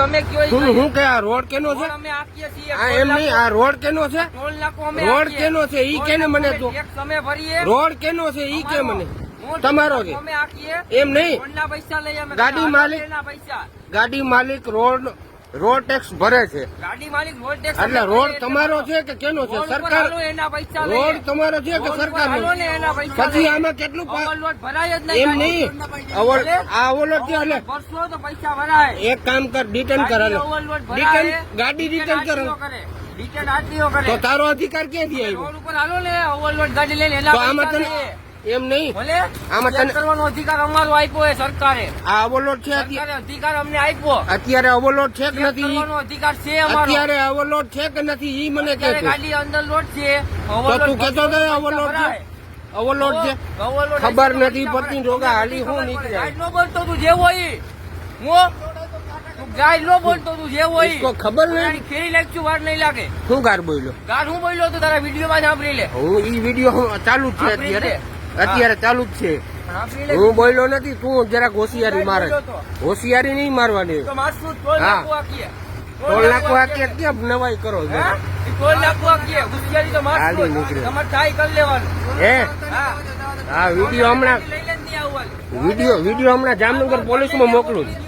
તમે કયો શું હું કે આ રોડ કેનો છે? અમે આંકીએ છીએ આ એમ નહીં આ રોડ કેનો છે? રોડ કેનો છે? ઈ કેને મને તો? તું? ટેક્સ ભરીએ. રોડ કેનો છે? ઈ કે મને. તમારો છે. એમ નહીં. ગાડી માલિક- ગાડી માલિક રોડ રોડ ટેક્સ ભરે છે. ગાડી માલિક રોડ ટેક્સ એટલે રોડ તમારો છે કે કેનો છે? સરકાર. રોડ તમારો છે કે સરકાર પછી આમાં કેટલું ઓવરલોડ ભરાય જ એમ નહીં. આ ઓવરલોડ છે એટલે ભરશો તો પૈસા ભરાય. એક કામ કર ડિટેન કર હાલો. ગાડી ઓવરલોડ ડિટેન ગાડી ડિટેન કર. તો તારો અધિકાર ક્યાંથી આવ્યો? રોડ ઉપર હાલો ને ઓવરલોડ ગાડી લઈને એના આમાં તને. એમ નહીં. આમાં તને કરવાનો અધિકાર અમારો આપ્યો છે સરકારે. આ ઓવરલોડ છે અધિકાર અમને આપ્યો. અત્યારે ઓવરલોડ છે કે નથી અધિકાર છે અમારો. અત્યારે ઓવરલોડ છે કે નથી ઈ મને કહે ગાડી અંદર લોડ છે. તો તું કહેતો કે ઓવરલોડ છે? ઓવરલોડ છે? ખબર નથી પડતી રોગા હાલી હું નીકળે ગાડી નો બોલતો તું જેવો ઈ. હું ગાય નો બોલતો તું જે હોય ખબર નહીં. કેરી લાગશું વાર નહીં લાગે. શું ગાર બોલ્યો ગાર હું બોલ્યો તો તારા વીડિયો માં સાંભળી લે. હું ઈ વીડિયો ચાલુ છે અત્યારે. અત્યારે ચાલુ જ છે. હું બોલ્યો નથી તું જરાક હોશિયારી મારે. હોશિયારી નહીં મારવાની. હા. ટોલ નાખો આ કે કેમ નવાઈ કરો ટોલ હોશિયારી તો માસનું હાલી જ. નીકળે. તમારે ટ્રાય કરી લેવાનું. હે? હા. વીડિયો હમણાં. વીડિયો વીડિયો હમણાં જામનગર પોલીસમાં મોકલું છું.